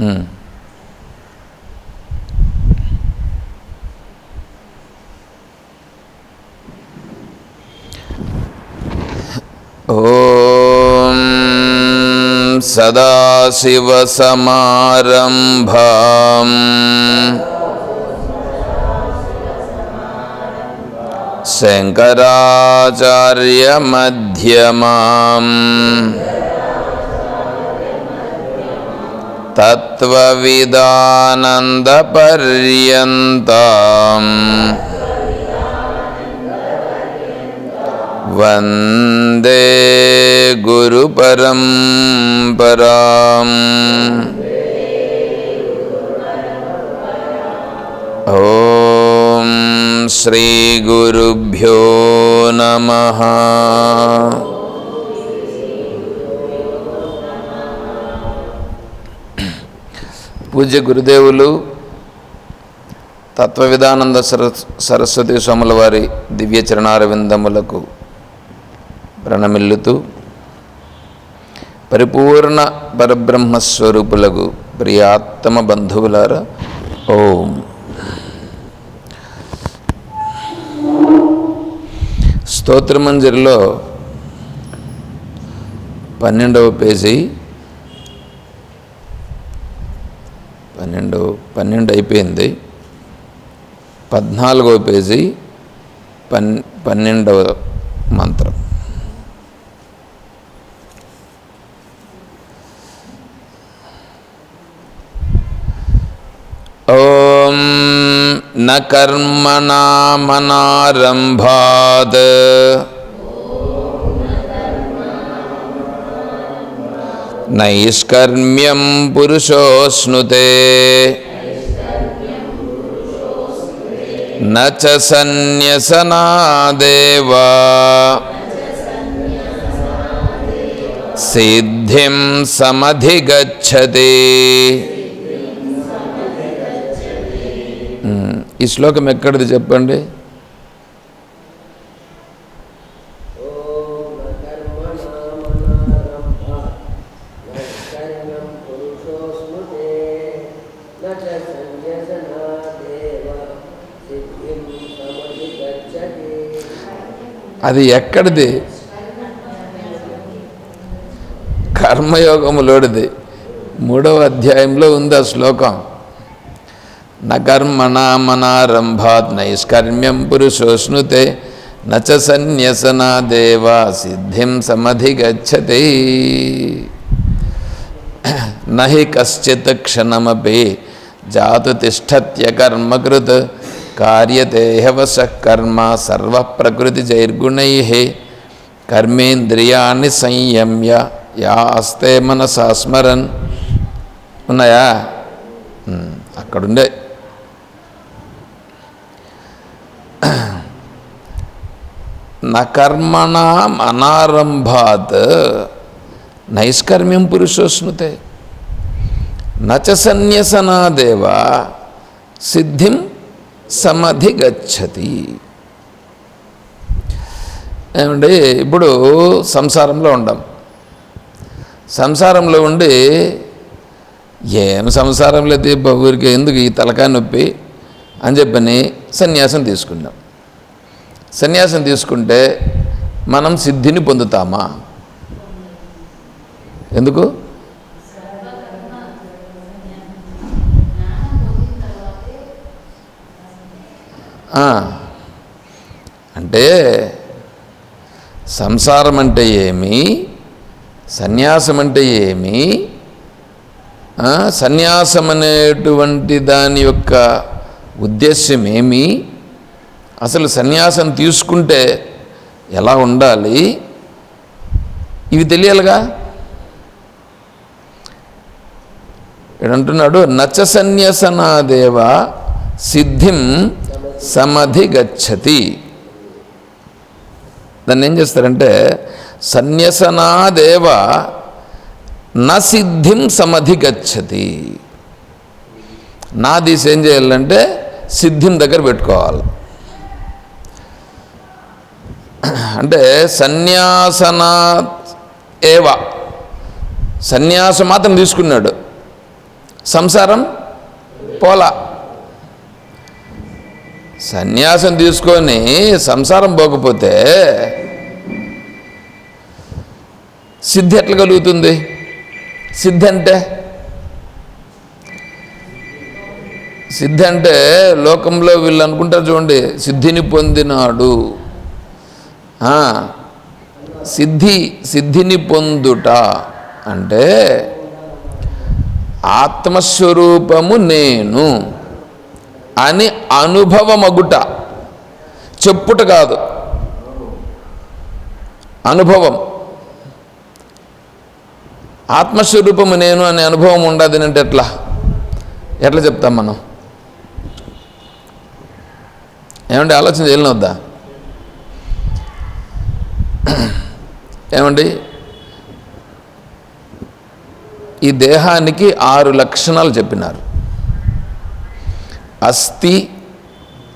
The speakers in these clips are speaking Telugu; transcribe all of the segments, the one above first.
ॐ सदाशिवसमारम्भाम् शङ्कराचार्यमध्यमाम् तत्त्वविदानन्दपर्यन्ताम् वन्दे गुरुपरम्पराम् ॐ श्रीगुरुभ्यो नमः పూజ్య గురుదేవులు తత్వవిధానంద సరస్ సరస్వతి స్వాముల వారి దివ్య చరణారవిందములకు ప్రణమిల్లుతూ పరిపూర్ణ పరబ్రహ్మస్వరూపులకు ప్రియాత్తమ బంధువులారా ఓం. స్తోత్రమంజరిలో పన్నెండవ పేజీ పన్నెండు పన్నెండు అయిపోయింది. పద్నాలుగో పేజీ పన్ పన్నెండవ మంత్రం. ఓం న కర్మణా మనారంభాత్ నైష్కర్మ్యం పురుషోష్ణుతే నచ సన్యసనాదేవా. సిద్ధిం సమధిగచ్చతి. ఈ శ్లోకం ఎక్కడిది చెప్పండి? అది ఎక్కడిది? కర్మయోగములోడిది. మూడవ అధ్యాయంలో ఉంది ఆ శ్లోకం. నకర్మణామనారంభాత్ నైష్కర్మ్యం పురుషోష్ణుతే నచ సన్యసనా దేవా సిద్ధిం సమధిగచ్చతి. నహి కశ్చిత్ క్షణమపి జాతు తిష్టత్యకర్మకృత్ కర్మకృత్ కార్యదేహవశ కర్మ సర్వ ప్రకృతి జైర్గుణై కర్మేంద్రియాన్ని సంయమ్య యా అస్తే మనసా స్మరన్. ఉన్నాయా? అక్కడుండే. నకర్మణం అనారంభాత్ నైష్కర్మ్యం పురుషోష్ణుతే నచ సన్యసనాదేవ సిద్ధిం సమధిగచ్చతి. ఏమండి ఇప్పుడు సంసారంలో ఉండం. సంసారంలో ఉండి ఏం సంసారం లేదు ఊరికి ఎందుకు ఈ తలకాయ నొప్పి అని చెప్పని సన్యాసం తీసుకున్నాం. సన్యాసం తీసుకుంటే మనం సిద్ధిని పొందుతామా? ఎందుకు? అంటే సంసారం అంటే ఏమి? సన్యాసం అంటే ఏమి? సన్యాసం అనేటువంటి దాని యొక్క ఉద్దేశ్యం ఏమి అసలు సన్యాసం తీసుకుంటే ఎలా ఉండాలి? ఇవి తెలియాలిగా? అంటున్నాడు నచ సన్యసనాదేవ సిద్ధిం సమధిగచ్చతి. దాన్ని ఏం చేస్తారంటే సన్యసనాదేవ న సిద్ధిం సమధిగచ్చతి. నా దిశ ఏం చేయాలంటే సిద్ధిం దగ్గర పెట్టుకోవాలి. అంటే సన్యాసనా ఏవ సన్యాసం మాత్రం తీసుకున్నాడు. సంసారం పోలా. సన్యాసం తీసుకొని సంసారం పోకపోతే సిద్ధి ఎట్లా కలుగుతుంది? సిద్ధి అంటే? సిద్ధి అంటే లోకంలో వీళ్ళు అనుకుంటారు చూడండి సిద్ధిని పొందినాడు. సిద్ధి సిద్ధిని పొందుట అంటే ఆత్మస్వరూపము నేను. అని అనుభవమగుట. చెప్పుట కాదు. అనుభవం. ఆత్మస్వరూపము నేను అనే అనుభవం ఉండదు అంటే ఎట్లా? ఎట్లా చెప్తాం మనం? ఏమండి ఆలోచన చేయలేని వద్దా? ఏమండి? ఈ దేహానికి ఆరు లక్షణాలు చెప్పినారు. అస్థి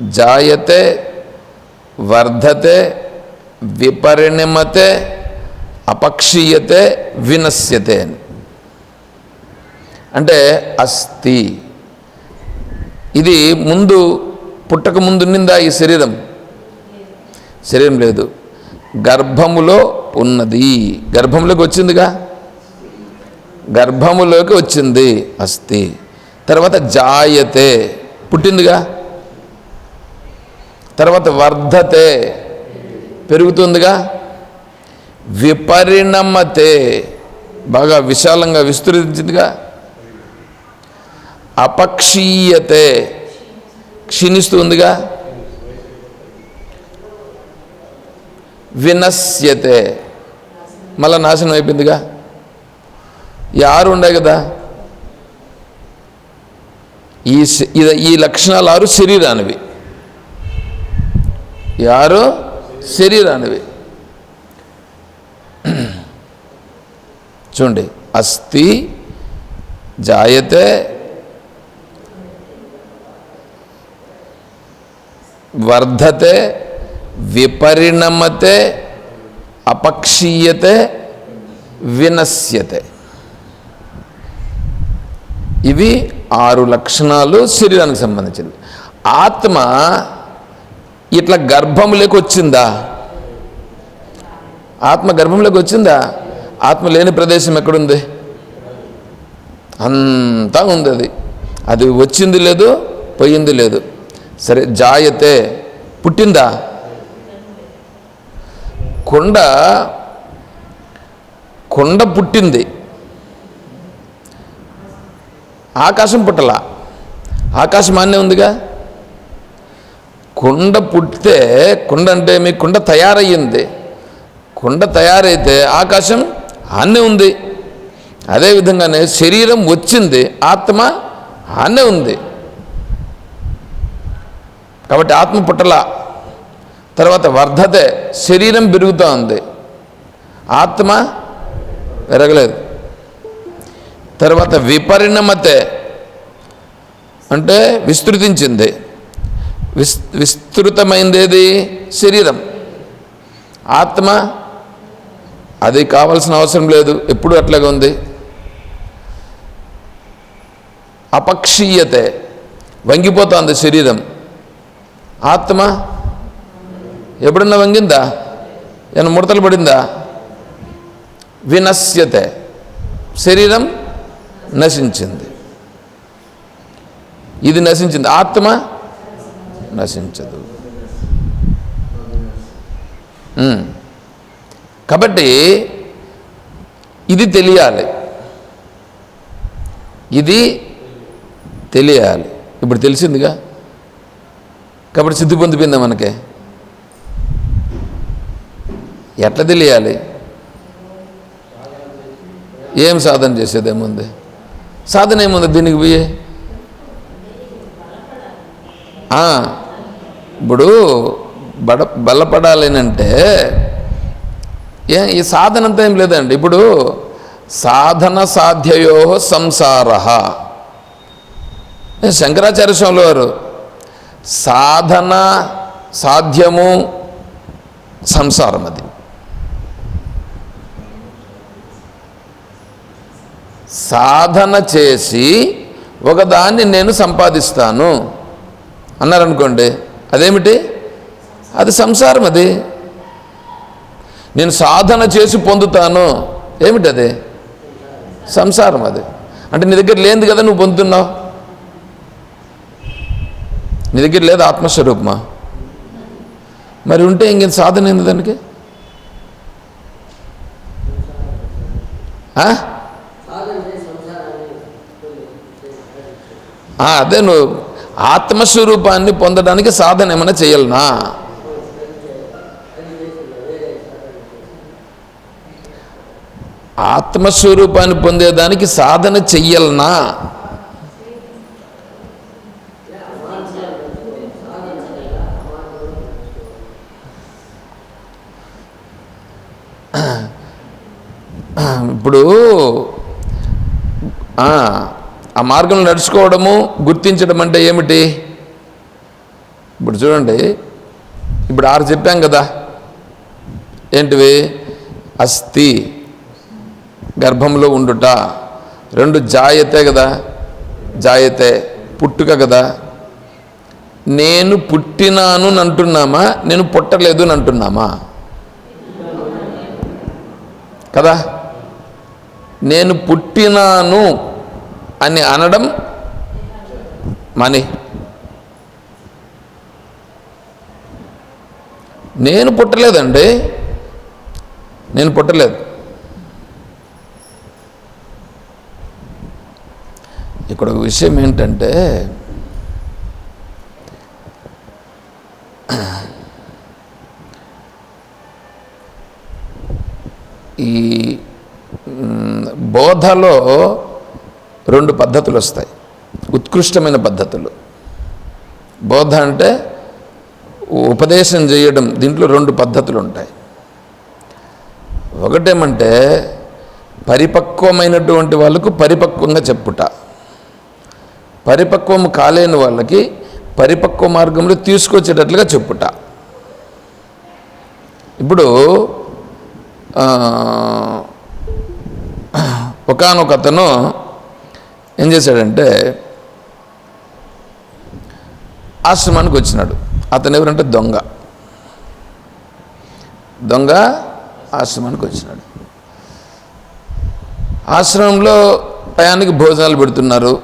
జాయతే వర్ధతే విపరిణమతే అపక్షీయతే వినశ్యతే అని. అంటే అస్థి. ఇది ముందు పుట్టక ముందు నిందా ఈ శరీరం? శరీరం లేదు. గర్భములో ఉన్నది. గర్భంలోకి వచ్చిందిగా? గర్భములోకి వచ్చింది అస్థి. తర్వాత జాయతే. పుట్టిందిగా? తర్వాత వర్ధతే పెరుగుతుందిగా? విపరిణమతే బాగా విశాలంగా విస్తరించిందిగా అపక్షీయతే క్షీణిస్తుందిగా? వినశ్యతే. మళ్ళా నాశనం అయిపోయిందిగా? ఈ ఆరు ఉండే కదా? ఈ ఈ లక్షణాలు ఆరు శరీరానివి. ఆరు శరీరానివి. చూడండి అస్థి జాయతే వర్ధతే విపరిణమతే అపక్షీయతే వినశ్యతే. ఇవి ఆరు లక్షణాలు శరీరానికి సంబంధించింది ఆత్మ ఇట్లా గర్భంలోకి వచ్చిందా? ఆత్మ గర్భంలోకి వచ్చిందా? ఆత్మ లేని ప్రదేశం ఎక్కడుంది? అంతా ఉంది అది. అది వచ్చింది లేదు పోయింది లేదు. సరే జాయతే. పుట్టిందా? కొండ కొండ పుట్టింది. ఆకాశం పుట్టలా. ఆకాశం ఆనే ఉందిగా? కుండ పుట్టితే కుండ అంటే మీ కుండ తయారయ్యింది. కుండ తయారైతే ఆకాశం ఆనే ఉంది. అదేవిధంగానే శరీరం వచ్చింది ఆత్మ ఆనే ఉంది. కాబట్టి ఆత్మ పుట్టలా. తర్వాత వర్ధతే శరీరం పెరుగుతూ ఉంది. ఆత్మ పెరగలేదు. తర్వాత విపరిణమతే అంటే విస్తృతించింది. విస్ విస్తృతమైంది ఏది శరీరం. ఆత్మ అది కావాల్సిన అవసరం లేదు. ఎప్పుడు అట్లాగే ఉంది? అపక్షీయతే. వంగిపోతుంది శరీరం. ఆత్మ ఎప్పుడన్నా వంగిందా? ఏమైనా ముడతలు పడిందా? వినశ్యతే. శరీరం నశించింది. ఇది నశించింది. ఆత్మ నశించదు. కాబట్టి ఇది తెలియాలి. ఇది తెలియాలి. ఇప్పుడు తెలిసిందిగా? కాబట్టి సిద్ధి పొందిపోయిందా మనకే? ఎట్లా తెలియాలి? ఏం సాధన చేసేదేముంది సాధన ఏముంది దీనికి పోయే? ఇప్పుడు బడ బలపడాలేనంటే ఏ ఈ సాధన అంతా ఏం లేదండి. ఇప్పుడు సాధన సాధ్యయో సంసార. శంకరాచార్య స్వామి వారు సాధన సాధ్యము సంసారం అది. సాధన చేసి ఒకదాన్ని నేను సంపాదిస్తాను. అన్నారనుకోండి అదేమిటి? అది సంసారం అది. నేను సాధన చేసి పొందుతాను. ఏమిటి అది? సంసారం అది. అంటే నీ దగ్గర లేనిది కదా నువ్వు పొందుతున్నావు? నీ దగ్గర లేదు ఆత్మస్వరూపమా? మరి ఉంటే ఇంకేం సాధన ఏంది దానికి ఆ? సాధన చేసి సంసారాన్ని పొంది- ఆ, అదే నువ్వు ఆత్మస్వరూపాన్ని పొందడానికి సాధన ఏమైనా చేయాలనా? ఆత్మస్వరూపాన్ని పొందేదానికి సాధన చెయ్యాలనా ఇప్పుడు ఆ, ఆ మార్గంలో నడుచుకోవడము గుర్తించడం అంటే ఏమిటి? ఇప్పుడు చూడండి. ఇప్పుడు ఆరు చెప్పాం కదా. ఏంటివి? అస్థి గర్భంలో ఉండుట. రెండు జాయతే కదా. జాయతే పుట్టుక కదా. నేను పుట్టినాను అంటున్నామా? నేను పుట్టలేదు అని అంటున్నామా? కదా. నేను పుట్టినాను. అని అనడం మనీ. నేను పుట్టలేదండి. నేను పుట్టలేదు. ఇక్కడ ఒక విషయం ఏంటంటే ఈ బోధలో రెండు పద్ధతులు వస్తాయి. ఉత్కృష్టమైన పద్ధతులు. బోధ అంటే ఉపదేశం చేయడం దీంట్లో రెండు పద్ధతులు ఉంటాయి. ఒకటేమంటే పరిపక్వమైనటువంటి వాళ్ళకు పరిపక్వంగా చెప్పుట. పరిపక్వం కాలేని వాళ్ళకి పరిపక్వ మార్గంలో తీసుకొచ్చేటట్లుగా చెప్పుట. ఇప్పుడు ఒకనొక అతను ఏం చేశాడంటే ఆశ్రమానికి వచ్చినాడు. అతను ఎవరంటే దొంగ. దొంగ ఆశ్రమానికి వచ్చినాడు. ఆశ్రమంలో టయానికి భోజనాలు పెడుతున్నారు.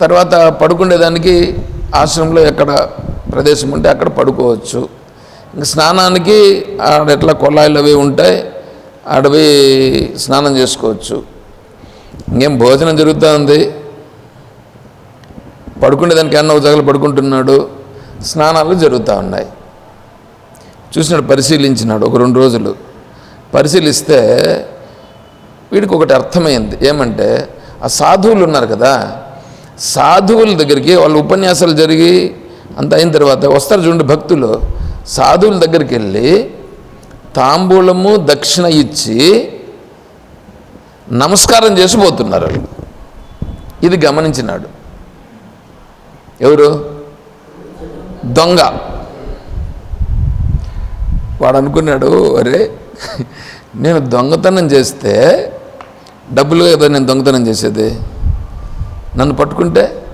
తర్వాత పడుకునేదానికి ఆశ్రమంలో ఎక్కడ ప్రదేశం ఉంటే అక్కడ పడుకోవచ్చు. ఇంకా స్నానానికి ఆడ ఎట్లా కొల్లాయిలు అవి ఉంటాయి అడవి స్నానం చేసుకోవచ్చు. ఇంకేం భోజనం జరుగుతూ ఉంది పడుకునేదానికి అన్న ఒక పడుకుంటున్నాడు. స్నానాలు జరుగుతూ ఉన్నాయి. చూసినాడు పరిశీలించినాడు ఒక రెండు రోజులు. పరిశీలిస్తే వీడికి ఒకటి అర్థమైంది. ఏమంటే ఆ సాధువులు ఉన్నారు కదా సాధువుల దగ్గరికి వాళ్ళ ఉపన్యాసాలు జరిగి అంత అయిన తర్వాత వస్తారు చూడండి భక్తులు. సాధువుల దగ్గరికి వెళ్ళి తాంబూలము దక్షిణ ఇచ్చి నమస్కారం చేసి పోతున్నారు. వాళ్ళు. ఇది గమనించినాడు. ఎవరు? దొంగ. వాడు అనుకున్నాడు అరే నేను దొంగతనం చేస్తే డబ్బులు కదా నేను దొంగతనం చేసేది? నన్ను పట్టుకుంటే?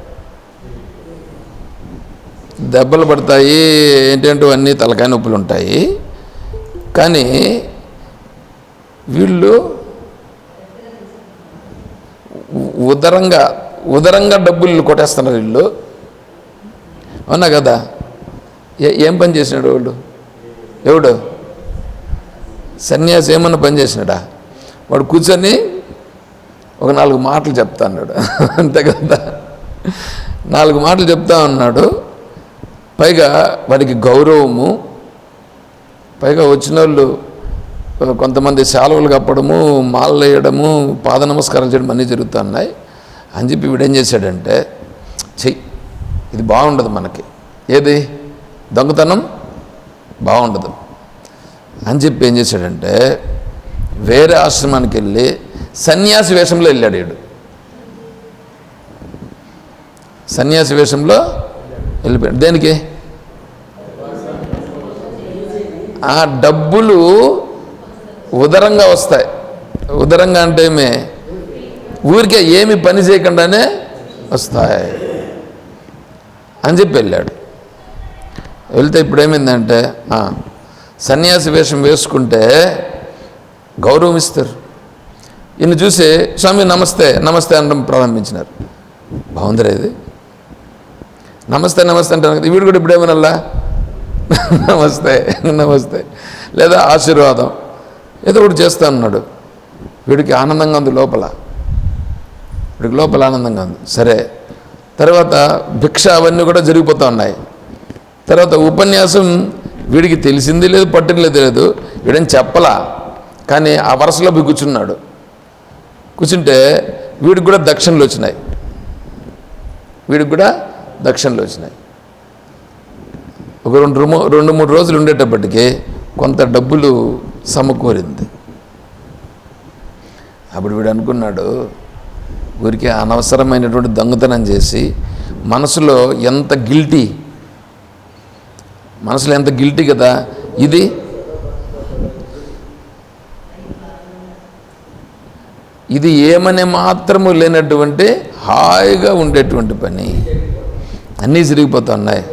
దెబ్బలు పడతాయి ఏంటంటే అన్నీ తలకాయ నొప్పులు ఉంటాయి కానీ వీళ్ళు ఉదరంగా ఉదరంగా డబ్బులు కొట్టేస్తున్నారు వీళ్ళు. అవునా కదా? ఏ ఏం పని చేసినాడు వాడు? ఎవడు? సన్యాసి ఏమన్నా పని చేసినాడా? వాడు కూర్చొని ఒక నాలుగు మాటలు చెప్తా అన్నాడు. అంతే కదా? నాలుగు మాటలు చెప్తా ఉన్నాడు పైగా వాడికి గౌరవము. పైగా వచ్చిన వాళ్ళు కొంతమంది శాలువలు కప్పడము మాలలు వేయడము పాద నమస్కారం చేయడం అన్నీ జరుగుతున్నాయి. అని చెప్పి వీడేం చేశాడంటే చెయ్యి ఇది బాగుండదు మనకి. ఏది? దొంగతనం? బాగుండదు. అని చెప్పి ఏం చేశాడంటే వేరే ఆశ్రమానికి వెళ్ళి సన్యాసి వేషంలో వెళ్ళాడు వీడు. సన్యాసి వేషంలో వెళ్ళిపోయాడు. దేనికి? ఆ డబ్బులు ఉదరంగా వస్తాయి. ఉదరంగా అంటే ఏమి? ఊరికే ఏమి పని చేయకుండానే వస్తాయి. అని చెప్పి వెళ్ళాడు. వెళ్తే ఇప్పుడు ఏమైందంటే సన్యాసి వేషం వేసుకుంటే గౌరవం ఇస్తారు ఈయన చూసి స్వామి నమస్తే నమస్తే అనడం ప్రారంభించినారు. బాగుందిరా ఇది. నమస్తే నమస్తే అంటారు కదా వీడు కూడా ఇప్పుడేమనల్లా నమస్తే నమస్తే. లేదా ఆశీర్వాదం. ఏదో ఒకటి చేస్తా అన్నాడు. వీడికి ఆనందంగా ఉంది లోపల. వీడికి లోపల ఆనందంగా ఉంది. సరే. తర్వాత భిక్ష అవన్నీ కూడా జరిగిపోతూ ఉన్నాయి. తర్వాత ఉపన్యాసం వీడికి తెలిసింది లేదు పట్టినలేదు లేదు. వీడని చెప్పలా? కానీ ఆ వరుసలో పోయి కూర్చున్నాడు. కూర్చుంటే వీడికి కూడా దక్షిణలు వచ్చినాయి. వీడికి కూడా దక్షిణలు వచ్చినాయి. ఒక రెండు రెండు మూడు రోజులు ఉండేటప్పటికి కొంత డబ్బులు సమకూరింది. అప్పుడు వీడు అనుకున్నాడు ఊరికే అనవసరమైనటువంటి దొంగతనం చేసి మనసులో ఎంత గిల్టీ మనసులో ఎంత గిల్టీ కదా ఇది? ఇది ఏమనే మాత్రము లేనటువంటి హాయిగా ఉండేటువంటి పని. అన్నీ జరిగిపోతున్నాయి.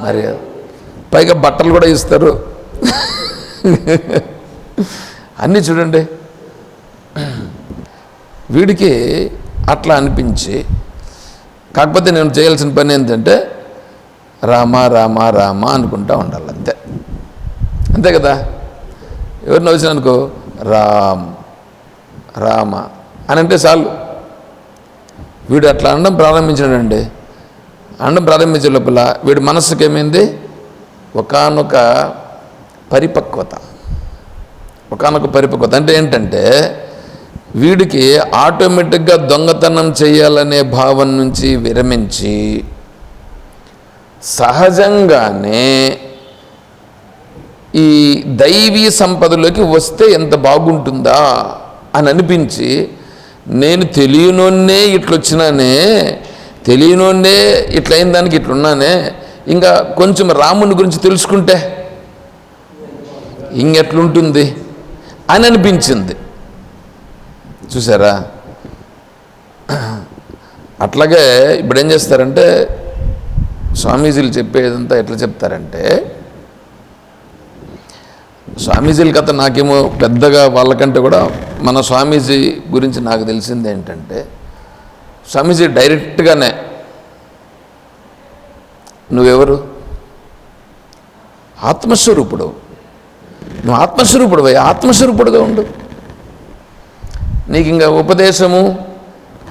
మరి పైగా బట్టలు కూడా ఇస్తారు. అన్నీ చూడండి. వీడికి అట్లా అనిపించి కాకపోతే నేను చేయాల్సిన పని ఏంటంటే రామ రామ రామ అనుకుంటా ఉండాలి అంతే. అంతే కదా? ఎవరిని వచ్చిన అనుకో రామ్ రామ అని అంటే చాలు. వీడు అట్లా అనడం ప్రారంభించాడండి అనడం ప్రారంభించే లోపల వీడి మనస్సుకి ఏమైంది? ఒకానొక పరిపక్వత. ఒకానొక పరిపక్వత అంటే ఏంటంటే వీడికి ఆటోమేటిక్గా దొంగతనం చేయాలనే భావం నుంచి విరమించి సహజంగానే ఈ దైవీ సంపదలోకి వస్తే ఎంత బాగుంటుందా అని అనిపించి నేను తెలియనోన్నే ఇట్లొచ్చినానే తెలియనోన్నే ఇట్లయిన దానికి ఇట్లున్నానే ఇంకా కొంచెం రాముని గురించి తెలుసుకుంటే ఇంకెట్లుంటుంది అని అనిపించింది. చూసారా? అట్లాగే ఇప్పుడు ఏం చేస్తారంటే స్వామీజీలు చెప్పేదంతా ఎట్లా చెప్తారంటే స్వామీజీల కథ నాకేమో పెద్దగా వాళ్ళకంటే కూడా మన స్వామీజీ గురించి నాకు తెలిసింది ఏంటంటే స్వామీజీ డైరెక్ట్గానే నువ్వెవరు? ఆత్మస్వరూపుడు. నువ్వు ఆత్మస్వరూపుడు ఆత్మస్వరూపుడుగా ఉండు. నీకు ఇంకా ఉపదేశము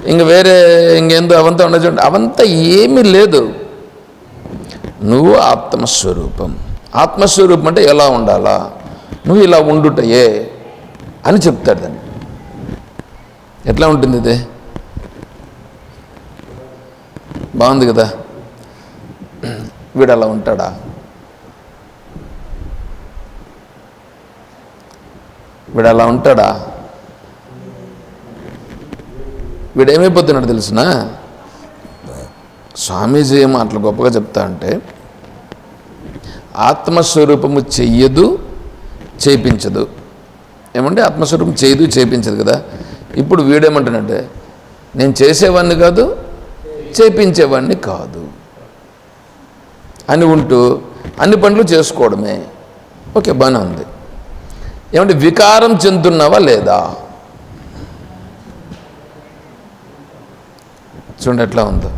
ఇంక వేరే ఇంకేందో అవంతా ఉండదు చూడండి అవంతా ఏమీ లేదు. నువ్వు ఆత్మస్వరూపం. ఆత్మస్వరూపం అంటే ఎలా ఉండాలా? నువ్వు ఇలా ఉండుటయే అని చెప్తాడు దాన్ని. ఎట్లా ఉంటుంది ఇది? బాగుంది కదా? వీడు అలా ఉంటాడా? వీడు అలా ఉంటాడా? వీడు ఏమైపోతున్నాడు తెలిసిన? స్వామీజీ ఏం అట్లా గొప్పగా చెప్తా అంటే ఆత్మస్వరూపము చెయ్యదు చేయించదు ఏమంటే ఆత్మస్వరూపం చేయదు చేయించదు కదా? ఇప్పుడు వీడేమంటున్నట్టే నేను చేసేవాడిని కాదు చేపించేవాడిని కాదు. అని ఉంటూ అన్ని పనులు చేసుకోవడమే. ఓకే బాగానే ఉంది. ఏమంటే వికారం చెందుతున్నావా లేదా? చూడండి ఎట్లా ఉందో.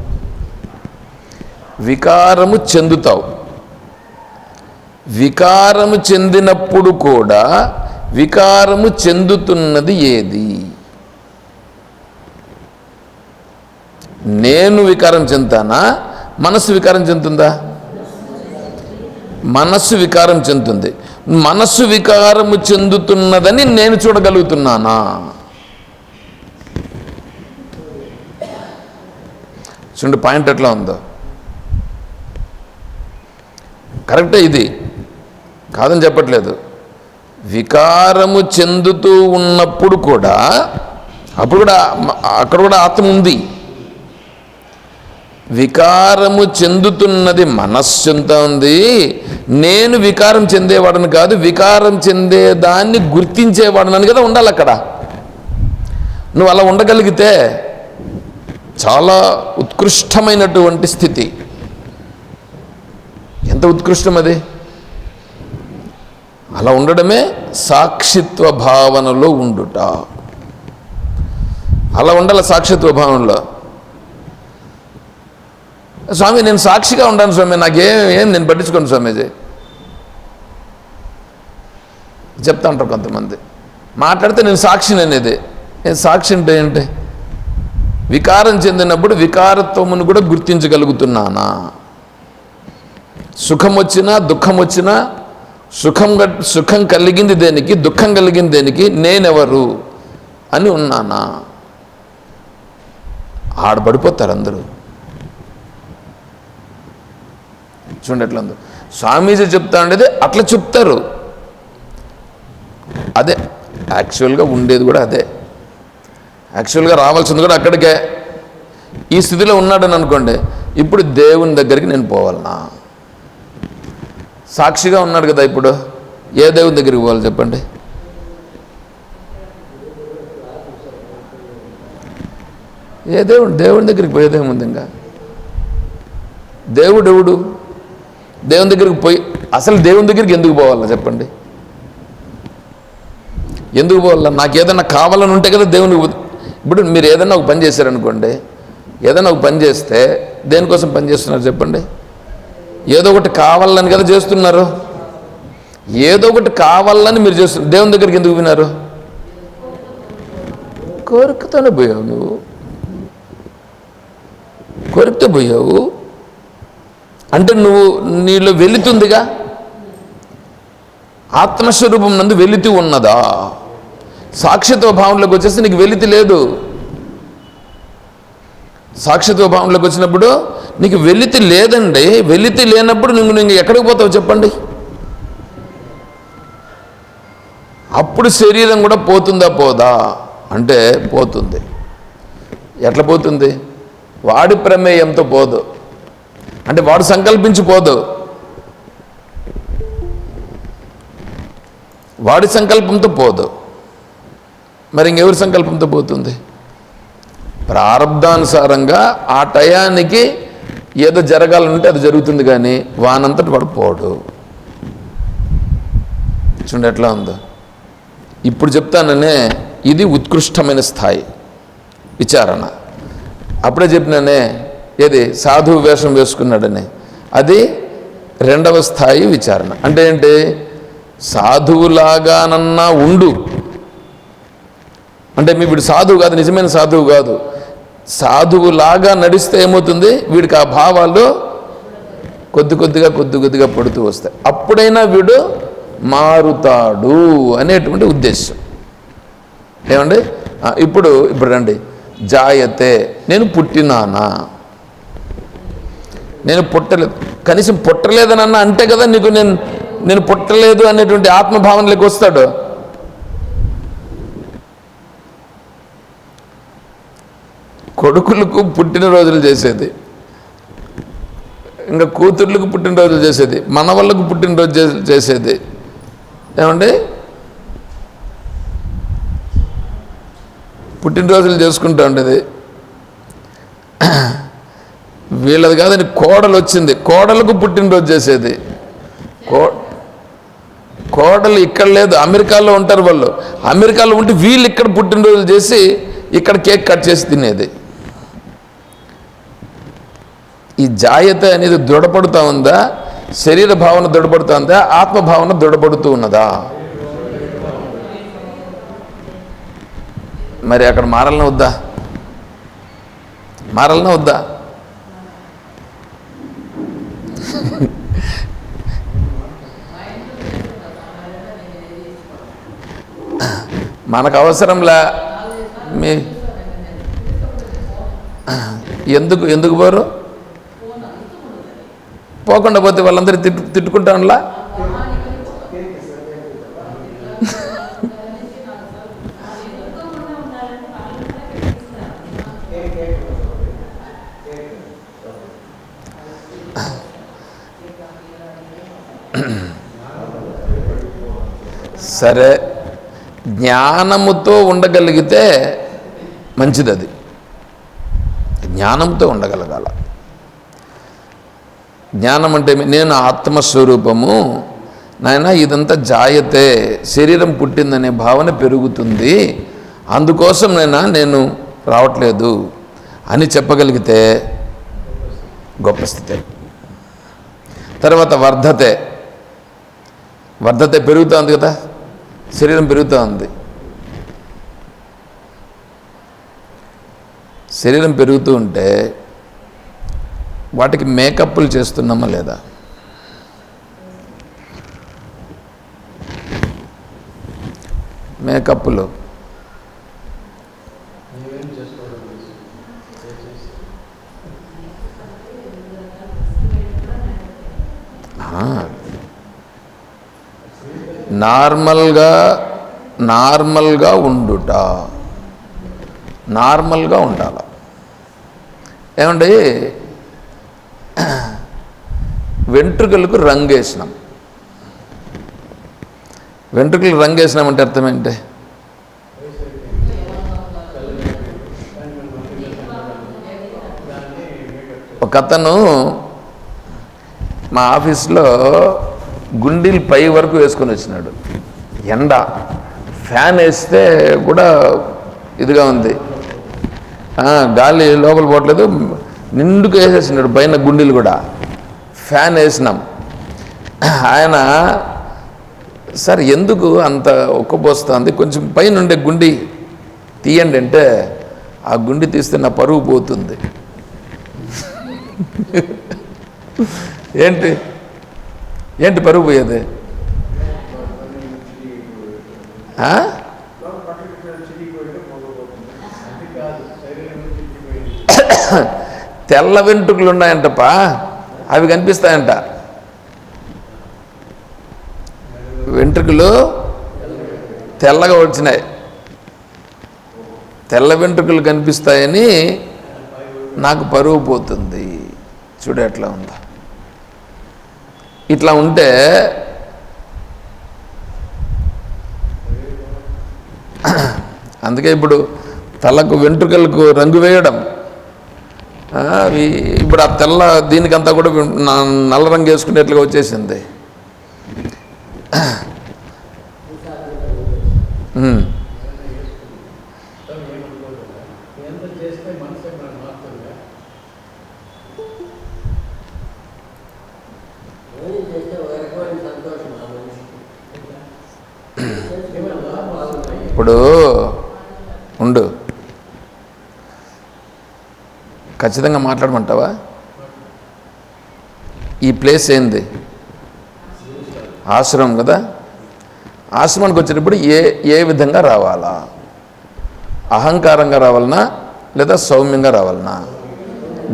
వికారము చెందుతావు. వికారము చెందినప్పుడు కూడా వికారము చెందుతున్నది ఏది? నేను వికారం చెందుతానా? మనసు వికారం చెందుతుందా? మనస్సు వికారం చెందుతుంది. మనస్సు వికారము చెందుతున్నదని నేను చూడగలుగుతున్నానా? చూడండి పాయింట్ ఎట్లా ఉందో. కరెక్టే ఇది. కాదని చెప్పట్లేదు. వికారము చెందుతూ ఉన్నప్పుడు కూడా అప్పుడు కూడా అక్కడ కూడా ఆత్మ ఉంది. వికారము చెందుతున్నది మనస్సు ఎంత ఉంది? నేను వికారం చెందేవాడని కాదు వికారం చెందేదాన్ని గుర్తించేవాడనని కదా ఉండాలి అక్కడ. నువ్వు అలా ఉండగలిగితే చాలా ఉత్కృష్టమైనటువంటి స్థితి. ఎంత ఉత్కృష్టం అది? అలా ఉండడమే సాక్షిత్వ భావనలో ఉండుట. అలా ఉండాలి సాక్షిత్వ భావనలో. స్వామి నేను సాక్షిగా ఉంటాను స్వామి నాకేం ఏం నేను పట్టించుకోను స్వామీజీ చెప్తా ఉంటారు కొంతమంది. మాట్లాడితే నేను సాక్షిని అనేది నేను సాక్షి అంటే ఏంటి? వికారం చెందినప్పుడు వికారత్వమును కూడా గుర్తించగలుగుతున్నానా? సుఖం వచ్చినా దుఃఖం వచ్చినా సుఖం సుఖం కలిగింది దేనికి దుఃఖం కలిగింది దేనికి నేనెవరు అని ఉన్నానా? ఆడబడిపోతారు అందరూ. చూడండి ఎట్లా ఉందో. స్వామీజీ చెప్తా ఉండేది అట్లా చెప్తారు. అదే యాక్చువల్గా ఉండేది కూడా అదే. యాక్చువల్గా రావాల్సింది కూడా అక్కడికే. ఈ స్థితిలో ఉన్నాడని అనుకోండి ఇప్పుడు దేవుని దగ్గరికి నేను పోవాలనా? సాక్షిగా ఉన్నాడు కదా ఇప్పుడు ఏ దేవుని దగ్గరికి పోవాలి చెప్పండి? ఏ దేవుడు దేవుని దగ్గరికి పోయేదేముంది ఇంకా. దేవుడు ఎవడు? దేవుని దగ్గరికి పోయి అసలు దేవుని దగ్గరికి ఎందుకు పోవాలా చెప్పండి. ఎందుకు పోవాలా నాకు ఏదైనా కావాలని ఉంటే కదా దేవునికి ఇప్పుడు మీరు ఏదైనా ఒక పని చేశారనుకోండి ఏదైనా ఒక పని చేస్తే దేనికోసం పని చేస్తున్నారు చెప్పండి? ఏదో ఒకటి కావాలని కదా చేస్తున్నారు. ఏదో ఒకటి కావాలని మీరు చేస్తున్నారు దేవుని దగ్గరికి ఎందుకు విన్నారు కోరికతోనే పోయావు నువ్వు. కోరికతో పోయావు. అంటే నువ్వు నీలో వెళుతుందిగా ఆత్మస్వరూపం నందు వెలితి ఉన్నదా? సాక్షిత్వ భావంలోకి వచ్చేసి నీకు వెలితి లేదు. సాక్షిత్వ భావంలోకి వచ్చినప్పుడు నీకు వెలితి లేదండి. వెలితి లేనప్పుడు నువ్వు నువ్వు ఎక్కడికి పోతావు చెప్పండి? అప్పుడు శరీరం కూడా పోతుందా పోదా? అంటే పోతుంది. ఎట్లా పోతుంది? వాడి ప్రమేయంతో పోదు. అంటే వాడు సంకల్పించిపోదు. వాడి సంకల్పంతో పోదు. మరి ఇంకెవరి సంకల్పంతో పోతుంది? ప్రారంధానుసారంగా ఆ టయానికి ఏదో జరగాలంటే అది జరుగుతుంది కానీ వానంతటి వాడు పోడు. చూడండి ఎట్లా ఉందో. ఇప్పుడు చెప్తాననే ఇది ఉత్కృష్టమైన స్థాయి. విచారణ. అప్పుడే చెప్పినానే ఏది? సాధువు వేషం వేసుకున్నాడని. అది రెండవ స్థాయి విచారణ. అంటే ఏంటి? సాధువులాగానన్నా ఉండు. అంటే మీ వీడు సాధువు కాదు నిజమైన సాధువు కాదు. సాధువులాగా నడిస్తే ఏమవుతుంది? వీడికి ఆ భావాలు కొద్ది కొద్దిగా కొద్ది కొద్దిగా పడుతూ వస్తాయి. అప్పుడైనా వీడు మారుతాడు అనేటువంటి ఉద్దేశం. ఏమండి? ఇప్పుడు ఇప్పుడు రండి. జాయతే నేను పుట్టినానా? నేను పుట్టలేదు. కనీసం పుట్టలేదని అన్న అంటే కదా నీకు నేను నేను పుట్టలేదు అనేటువంటి ఆత్మభావనలోకి వస్తాడు. కొడుకులకు పుట్టినరోజులు చేసేది. ఇంకా కూతుర్లకు పుట్టినరోజులు చేసేది. మనవళ్ళకు పుట్టినరోజు చేసేది. ఏమండి? పుట్టినరోజులు చేసుకుంటా ఉండేది. వీళ్ళది కాదని కోడలు వచ్చింది. కోడలకు పుట్టినరోజు చేసేది. కో కోడలు ఇక్కడ లేదు అమెరికాలో ఉంటారు వాళ్ళు. అమెరికాలో ఉంటే వీళ్ళు ఇక్కడ పుట్టినరోజులు చేసి ఇక్కడ కేక్ కట్ చేసి తినేది. ఈ జాయత అనేది దృఢపడుతూ ఉందా? శరీర భావన దృఢపడుతూ ఉందా? ఆత్మభావన దృఢపడుతూ ఉన్నదా? మరి అక్కడ మారాలనే వద్దా? మారాలనే వద్దా? మనకు అవసరంలా మీ ఎందుకు ఎందుకు పోరు? పోకుండా పోతే వాళ్ళందరూ తిట్టు తిట్టుకుంటానులా? సరే. జ్ఞానముతో ఉండగలిగితే మంచిది అది జ్ఞానంతో ఉండగలగాల. జ్ఞానం అంటే నేను ఆత్మస్వరూపము నాయన ఇదంతా జాయతే శరీరం పుట్టిందనే భావన పెరుగుతుంది అందుకోసం నైనా నేను రావట్లేదు అని చెప్పగలిగితే గొప్ప స్థితి. తర్వాత వర్ధతే. వర్ధతే పెరుగుతోంది కదా. శరీరం పెరుగుతూ ఉంది శరీరం పెరుగుతూ ఉంటే వాటికి మేకప్లు చేస్తున్నామా లేదా మేకప్లు ఆ. నార్మల్గా నార్మల్గా ఉండుట. నార్మల్గా ఉండాలి. ఏమండి? వెంట్రుకలకు రంగు వేసినాం వెంట్రుకలు రంగు వేసినామంటే అర్థం ఏంటి? ఒక అతను మా ఆఫీస్లో గుండీలు పై వరకు వేసుకొని వచ్చినాడు. ఎండ. ఫ్యాన్ వేస్తే కూడా ఇదిగా ఉంది. గాలి లోపల పోవట్లేదు. నిండుకు వేసేసినాడు పైన గుండీలు కూడా. ఫ్యాన్ వేసినాం. ఆయన సార్ ఎందుకు అంత ఒక్కబోస్తుంది కొంచెం పైన ఉండే గుండి తీయండి అంటే ఆ గుండి తీస్తే నా పరువు పోతుంది. ఏంటి? ఏంటి పరుగు పోయేది? ఆ? తెల్ల వెంట్రుకలు ఉన్నాయంటప్ప. అవి కనిపిస్తాయంట. వెంట్రుకలు తెల్లగా వచ్చినాయి. తెల్ల వెంట్రుకలు కనిపిస్తాయని నాకు పరువు పోతుంది. చూడు ఎట్లా ఉందా. ఇట్లా ఉంటే అందుకే ఇప్పుడు తలకు వెంట్రుకలకు రంగు వేయడం. ఇప్పుడు ఆ తెల్ల దీనికంతా కూడా నల్ల రంగు వేసుకునేట్లుగా వచ్చేసింది ఉమ్. ఏం చేస్తే ఒక రకమైన సంతోషం ఆ మనిషికి బాగుంటాయి ఇప్పుడు ఉండు ఖచ్చితంగా మాట్లాడమంటావా? ఈ ప్లేస్ ఏంది? ఆశ్రమం కదా? ఆశ్రమానికి వచ్చేటప్పుడు ఏ ఏ విధంగా రావాలా? అహంకారంగా రావాలనా లేదా సౌమ్యంగా రావాలనా?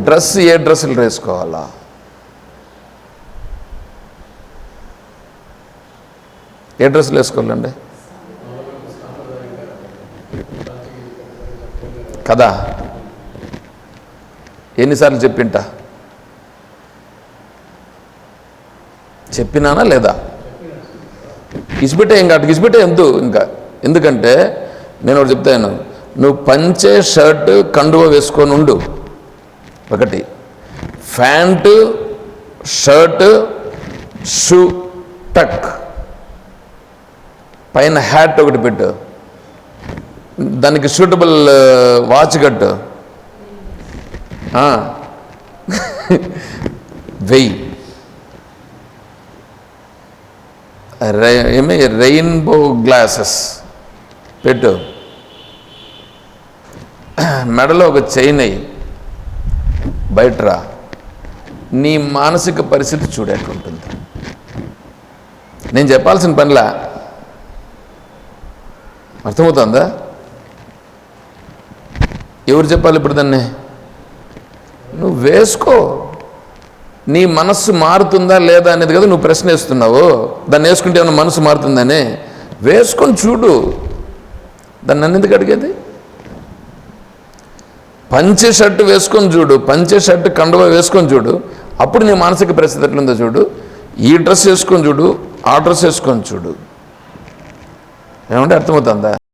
డ్రెస్ ఏ డ్రెస్సులు వేసుకోవాలా? ఏ డ్రెస్సులు వేసుకోవాలండి? కదా? ఎన్నిసార్లు చెప్పింటా? చెప్పినానా లేదా? ఇసిపెట్టే ఇంకా అటు ఇసిపెట్టే ఎందు ఇంకా. ఎందుకంటే నేను ఒకటి చెప్తాను నువ్వు పంచే షర్ట్ కండువ వేసుకొని ఉండు. ఒకటి. ప్యాంటు షర్ట్ షూ టక్. పైన హ్యాట్ ఒకటి పెట్టు. దానికి సూటబుల్ వాచ్ కట్టు. వెయ్యి. రై- ఏమి? Rainbow glasses. పెట్టు. మెడలో ఒక చైన్ అయ్యి బయటరా నీ మానసిక పరిస్థితి చూడేట్లుంటుంది. నేను చెప్పాల్సిన పనిలా? అర్థమవుతుందా? ఎవరు చెప్పాలి ఇప్పుడు దాన్ని? నువ్వు వేసుకో. నీ మనస్సు మారుతుందా లేదా అనేది కదా నువ్వు ప్రశ్న వేస్తున్నావు దాన్ని వేసుకుంటే ఏమైనా మనసు మారుతుందని. వేసుకొని చూడు. దాన్ని నన్ను ఎందుకు అడిగేది? పంచె షర్టు వేసుకొని చూడు. పంచె షర్టు కండువ వేసుకొని చూడు. అప్పుడు నీ మానసిక పరిస్థితి ఎట్లుందో చూడు. ఈ డ్రెస్ వేసుకొని చూడు. ఆ డ్రెస్ వేసుకొని చూడు. ఏమంటే అర్థమవుతుందా?